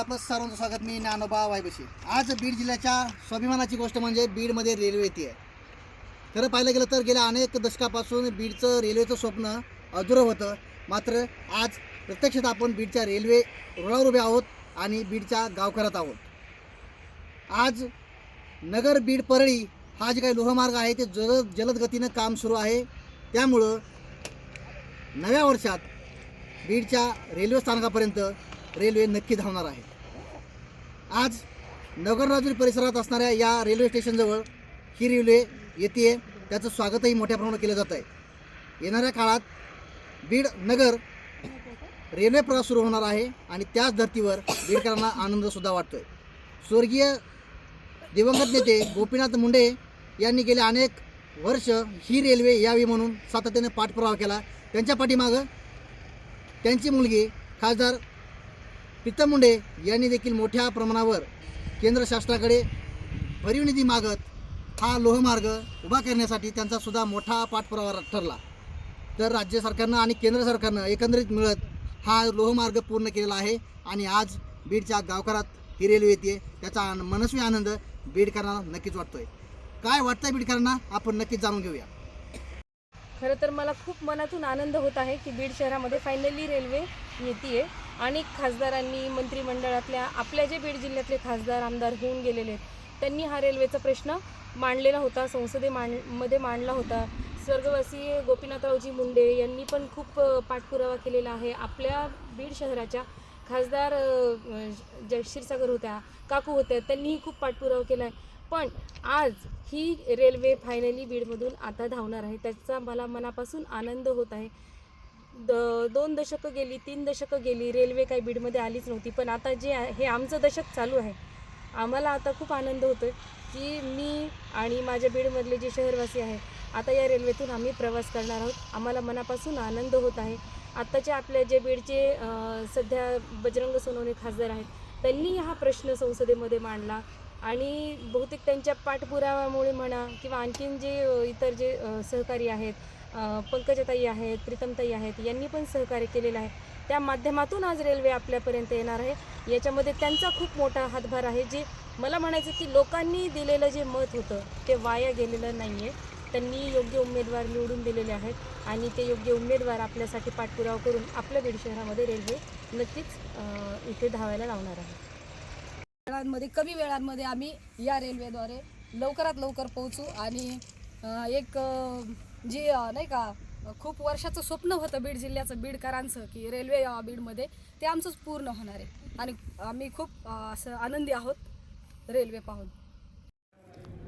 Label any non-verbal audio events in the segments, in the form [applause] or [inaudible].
आपलं सर्वांचं स्वागत. मी नानोबा वायबशी आज बीड जिल्ह्याच्या स्वाभिमानाची गोष्ट म्हणजे बीडमध्ये रेल्वे येते. आहे खरं पाहिलं गेलं तर गेल्या अनेक दशकापासून बीडचं रेल्वेचं स्वप्न अधुरं होतं. मात्र आज प्रत्यक्षात आपण बीडच्या रेल्वे रुळावर उभे आहोत आणि बीडच्या गावकऱ्यात आहोत. आज नगर बीड परळी हा जे काही लोहमार्ग आहे ते जलद जलद गतीनं काम सुरू आहे. त्यामुळं नव्या वर्षात बीडच्या रेल्वे स्थानकापर्यंत रेल्वे नक्की धावणार आहे. आज नगरराजूर परिसरात असणाऱ्या या रेल्वे स्टेशनजवळ ही रेल्वे येते त्याचं स्वागतही मोठ्या प्रमाणात केलं जात आहे येणाऱ्या काळात बीड नगर रेल्वे प्रवास सुरू होणार आहे आणि त्याच धर्तीवर बीडकरांना आनंदसुद्धा वाटतो आहे स्वर्गीय दिवंगत नेते गोपीनाथ मुंडे यांनी गेले अनेक वर्ष ही रेल्वे यावी म्हणून सातत्याने पाठपुरावा केला. त्यांच्या पाठीमागं त्यांची मुलगी खासदार प्रीतम मुंडे यांनी देखील मोठ्या प्रमाणावर केंद्र शासनाकडे भरीव निधी मागत हा लोहमार्ग उभा करण्यासाठी त्यांचासुद्धा मोठा पाठपुरावा ठरला. तर राज्य सरकारनं आणि केंद्र सरकारनं एकंदरीत मिळत हा लोहमार्ग पूर्ण केलेला आहे आणि आज बीडच्या गावकरात ही रेल्वे येते त्याचा मनस्वी आनंद बीडकरांना नक्कीच वाटतोय. काय वाटतंय बीडकरांना? आपण नक्कीच जाणून घेऊया. खरं तर मला खूप मनातून आनंद होत आहे की बीड शहरामध्ये फायनली रेल्वे येते अनेक खासदारांनी मंत्रिमंडळातल्या आपल्या जे बीड जिल्ह्यातले खासदार आमदार होऊन गेलेले आहेत त्यांनी हा रेल्वेचा प्रश्न मांडलेला होता संसदे मांडमध्ये मांडला होता. स्वर्गवासी गोपीनाथरावजी मुंडे यांनी पण खूप पाठपुरावा केलेला आहे. आपल्या बीड शहराच्या खासदार जयशीरसागर क्षीरसागर होत्या काकू होत्या त्यांनीही खूप पाठपुरावा केला आहे पण आज ही रेल्वे फायनली बीडमधून आता धावणार आहे त्याचा मला मनापासून आनंद होत आहे. द दोन दशकं गेली तीन दशकं गेली रेल्वे काही बीडमध्ये आलीच नव्हती. पण आता जे आहे हे आमचं दशक चालू आहे. आम्हाला आता खूप आनंद होतो आहे की मी आणि माझ्या बीडमधले जे शहरवासी आहे आता या रेल्वेतून आम्ही प्रवास करणार आहोत. आम्हाला मनापासून आनंद होत आहे. आत्ताचे आपल्या जे बीडचे सध्या बजरंग सोनवणे खासदार आहेत त्यांनी हा प्रश्न संसदेमध्ये मांडला आणि बहुतेक त्यांच्या पाठपुराव्यामुळे म्हणा किंवा आणखीन जे इतर जे सहकारी आहेत पंकजताई आहेत प्रीतमताई आहेत यांनी पण सहकार्य केलेलं आहे. त्या माध्यमातून आज रेल्वे आपल्यापर्यंत येणार आहे. याच्यामध्ये त्यांचा खूप मोठा हातभार आहे जे मला म्हणायचं की लोकांनी दिलेलं जे मत होतं ते वाया गेलेलं नाही आहे त्यांनी योग्य उमेदवार निवडून दिलेले आहेत आणि ते योग्य उमेदवार आपल्यासाठी पाठपुरावा करून आपल्या बीड शहरामध्ये रेल्वे नक्कीच इथे धावायला लावणार आहे. वेळांमध्ये कमी वेळांमध्ये आम्ही या रेल्वेद्वारे लवकरात लवकर पोहोचू आणि एक जी नाही का खूप वर्षाचं स्वप्न होतं बीड जिल्ह्याचं बीडकरांचं की रेल्वे यावा बीडमध्ये. ते आमचंच पूर्ण होणार आहे. आणि आम्ही खूप असं आनंदी आहोत रेल्वे पाहून.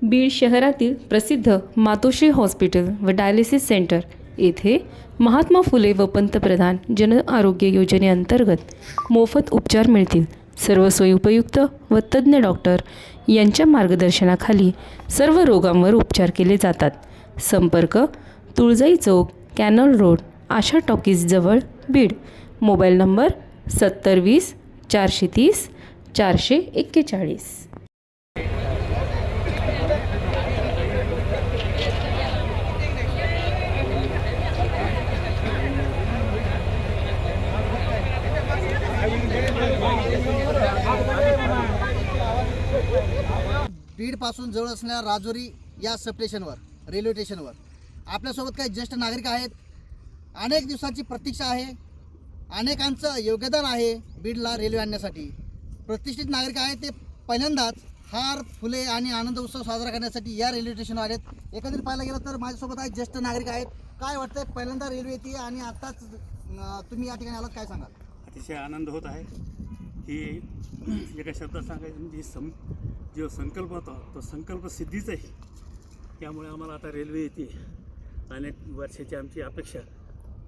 बीड शहरातील प्रसिद्ध मातोश्री हॉस्पिटल व डायलिसिस सेंटर येथे महात्मा फुले व पंतप्रधान जन आरोग्य योजनेअंतर्गत मोफत उपचार मिळतील. सर्व सोयी उपयुक्त व तज्ज्ञ डॉक्टर यांच्या मार्गदर्शनाखाली सर्व रोगांवर उपचार केले जातात. संपर्क तुळजाई चौक कॅनल रोड आशा टॉकीजजवळ बीड. मोबाईल नंबर सत्तर वीस चारशे तीस चारशे एक्केचाळीस. बीडपासून जवळ असणाऱ्या राजोरी या सबस्टेशनवर रेल्वे स्टेशनवर. आपल्यासोबत काही ज्येष्ठ नागरिक आहेत. अनेक दिवसांची प्रतीक्षा आहे. अनेकांचं योगदान आहे बीडला रेल्वे आणण्यासाठी. प्रतिष्ठित नागरिक आहेत ते पहिल्यांदाच हार फुले आणि आनंद उत्सव साजरा करण्यासाठी या रेल्वे स्टेशनवर आहेत एकंदरीत पाहायला गेलं तर माझ्यासोबत आहेत ज्येष्ठ नागरिक आहेत. काय वाटतंय पहिल्यांदा रेल्वे येते आणि आत्ताच तुम्ही या ठिकाणी आलात काय सांगाल? अतिशय आनंद होत आहे. ही एका शब्दात सांगायचं म्हणजे सं जो संकल्प होता तो संकल्प सिद्धीच आहे त्यामुळे आम्हाला आता रेल्वे येते. अनेक वर्षाची आमची अपेक्षा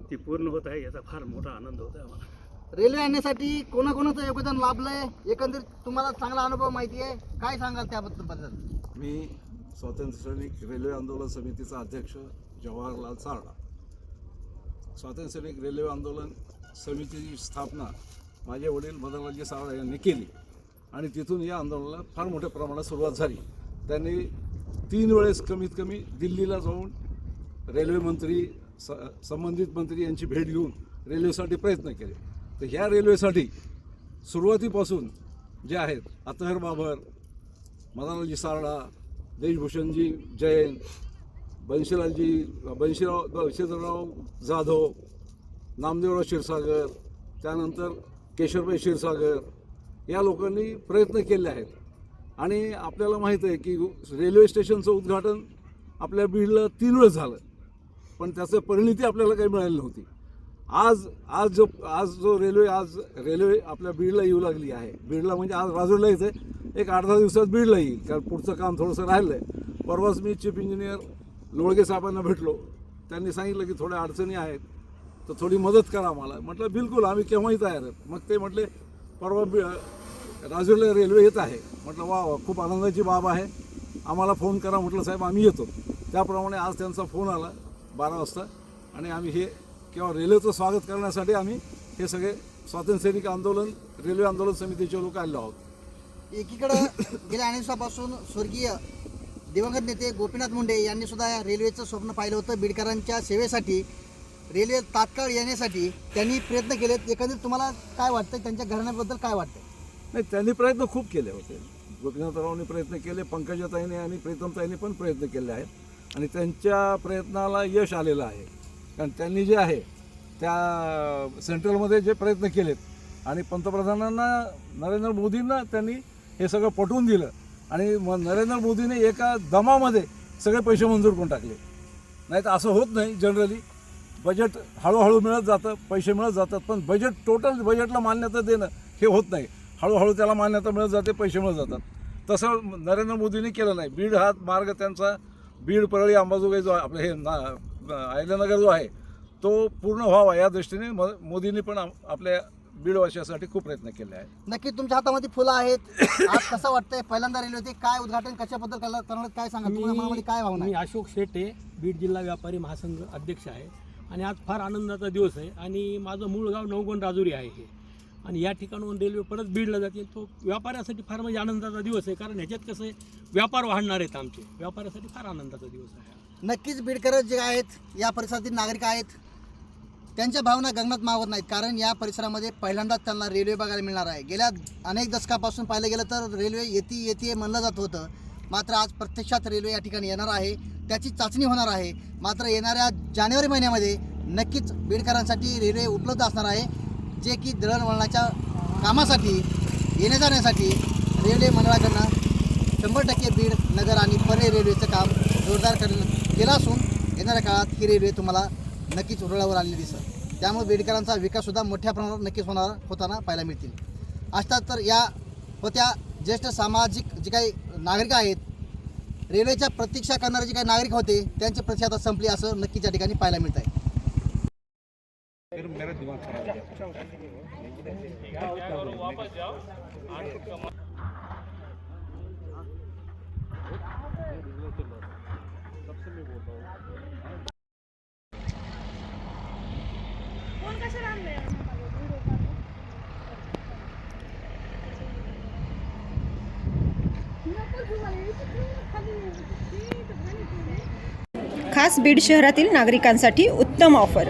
ती पूर्ण होत आहे याचा फार मोठा आनंद होत आहे आम्हाला. रेल्वे आणण्यासाठी कोणाकोणाचं योगदान लाभलंय? एकंदरीत तुम्हाला चांगला अनुभव माहिती आहे. काय सांगाल त्याबद्दल बद्दल? मी स्वातंत्र्य सैनिक रेल्वे आंदोलन समितीचा अध्यक्ष जवाहरलाल सारडा स्वातंत्र्य सैनिक रेल्वे आंदोलन समितीची स्थापना माझे वडील मदनलालजी सारडा यांनी केली. आणि तिथून या आंदोलनाला फार मोठ्या प्रमाणात सुरुवात झाली. त्यांनी तीन वेळेस कमीत कमी दिल्लीला जाऊन रेल्वे मंत्री स संबंधित मंत्री यांची भेट घेऊन रेल्वेसाठी प्रयत्न केले. तर ह्या रेल्वेसाठी सुरुवातीपासून जे आहेत अतहर बाबर मदानजी सारडा देशभूषणजी जैन बंशीलालजी बंशीराव बंशीधरराव जाधव नामदेवराव क्षीरसागर त्यानंतर केशरभाई क्षीरसागर या लोकांनी प्रयत्न केले आहेत. आणि आपल्याला माहीत आहे की रेल्वे स्टेशनचं उद्घाटन आपल्या बीडला तीन वेळ झालं. पण त्याचं परिणिती आपल्याला काही मिळाली नव्हती. आज आज जो आज जो रेल्वे आज रेल्वे आपल्या बीडला येऊ लागली आहे. बीडला म्हणजे आज राजूरला येते एक आठ दहा दिवसात बीडला येईल कारण पुढचं काम थोडंसं राहिलं आहे परवाच मी चीफ इंजिनियर लोळगे साहेबांना भेटलो. त्यांनी सांगितलं की थोड्या अडचणी आहेत तर थोडी मदत करा आम्हाला. म्हटलं बिलकुल आम्ही केव्हाही तयार आहेत. मग ते म्हटले परवा बी राजूरला रेल्वे येत आहे. म्हटलं वा वा खूप आनंदाची बाब आहे. आम्हाला फोन करा. म्हटलं साहेब आम्ही येतो. त्याप्रमाणे आज त्यांचा फोन आला बारा वाजता. आणि आम्ही हे किंवा रेल्वेचं स्वागत करण्यासाठी आम्ही हे सगळे स्वातंत्र्यसैनिक आंदोलन रेल्वे आंदोलन समितीचे लोक आलेलो आहोत. एकीकडं [coughs] गेल्या अनेक दिवसापासून स्वर्गीय दिवंगत नेते गोपीनाथ मुंडे यांनी सुद्धा या रेल्वेचं स्वप्न पाहिलं होतं. बीडकरांच्या सेवेसाठी रेल्वे तात्काळ येण्यासाठी त्यांनी प्रयत्न केलेत. एकंदरीत तुम्हाला काय वाटतं त्यांच्या घराण्याबद्दल काय वाटतं नाही त्यांनी प्रयत्न खूप केले होते. गोपीनाथरावांनी प्रयत्न केले पंकजाताईने आणि प्रीतमताईने पण प्रयत्न केले आहेत. आणि त्यांच्या प्रयत्नाला यश आलेलं आहे. कारण त्यांनी जे आहे त्या सेंट्रलमध्ये जे प्रयत्न केलेत आणि पंतप्रधानांना नरेंद्र मोदींना त्यांनी हे सगळं पटवून दिलं. आणि मग नरेंद्र मोदीने एका दमामध्ये सगळे पैसे मंजूर करून टाकले. नाही तर असं होत नाही जनरली. बजेट हळूहळू मिळत जातं पैसे मिळत जातात पण बजेट टोटल बजेटला मान्यता देणं हे होत नाही. हळूहळू त्याला मान्यता मिळत जाते पैसे मिळत जातात. तसं नरेंद्र मोदींनी केलं नाही. बीड हा मार्ग त्यांचा बीड परळी अंबाजोगाई जो आपलं हे ना अहिल्यानगर जो आहे तो पूर्ण व्हावा या दृष्टीने म मोदींनी पण आपल्या बीडवासियासाठी खूप प्रयत्न केले आहेत. नक्की तुमच्या हातामध्ये फुलं आहेत. आज कसं वाटतंय? पहिल्यांदा रेल्वे होती. काय उद्घाटन कशाबद्दल करणार करणार काय सांगा? तुमच्या मनामध्ये काय भावना मी आहे? अशोक शेटे बीड जिल्हा व्यापारी महासंघ अध्यक्ष आहे. आणि आज फार आनंदाचा दिवस आहे. आणि माझं मूळ गाव नवगण राजुरी आहे हे. आणि या ठिकाणाहून रेल्वे परत बीडला जाते. तो व्यापाऱ्यासाठी फार म्हणजे आनंदाचा दिवस आहे. कारण ह्याच्यात कसं आहे व्यापार वाढणार आहेत आमचे. व्यापाऱ्यासाठी फार आनंदाचा दिवस आहे. नक्कीच बीडकर जे आहेत या परिसरातील नागरिक आहेत त्यांच्या भावना गगनात मावत नाहीत. कारण या परिसरामध्ये पहिल्यांदाच त्यांना रेल्वे बघायला मिळणार आहे. गेल्या अनेक दशकापासून पाहिलं गेलं तर रेल्वे येते येते म्हणलं जात होतं. मात्र आज प्रत्यक्षात रेल्वे या ठिकाणी येणार आहे. त्याची चाचणी होणार आहे. मात्र येणाऱ्या जानेवारी महिन्यामध्ये नक्कीच बीडकरांसाठी रेल्वे उपलब्ध असणार आहे. जे की दळणवळणाच्या कामासाठी येण्या जाण्यासाठी रेल्वे मंडळाकडनं शंभर टक्के बीड नगर आणि परे रेल्वेचं काम जोरदार कर केलं असून येणाऱ्या काळात ही रेल्वे तुम्हाला नक्कीच रुळावर आलेली दिसत त्यामुळे बेडकरांचा विकाससुद्धा मोठ्या प्रमाणावर नक्कीच होणार होताना पाहायला मिळतील. अशात तर या होत्या ज्येष्ठ सामाजिक जे काही नागरिक आहेत रेल्वेच्या प्रतीक्षा करणारे जे काही नागरिक होते त्यांची प्रतीक्षा आता संपली असं नक्कीच या ठिकाणी पाहायला मिळत आहे खास बीड शहरातील नागरिकांसाठी उत्तम ऑफर.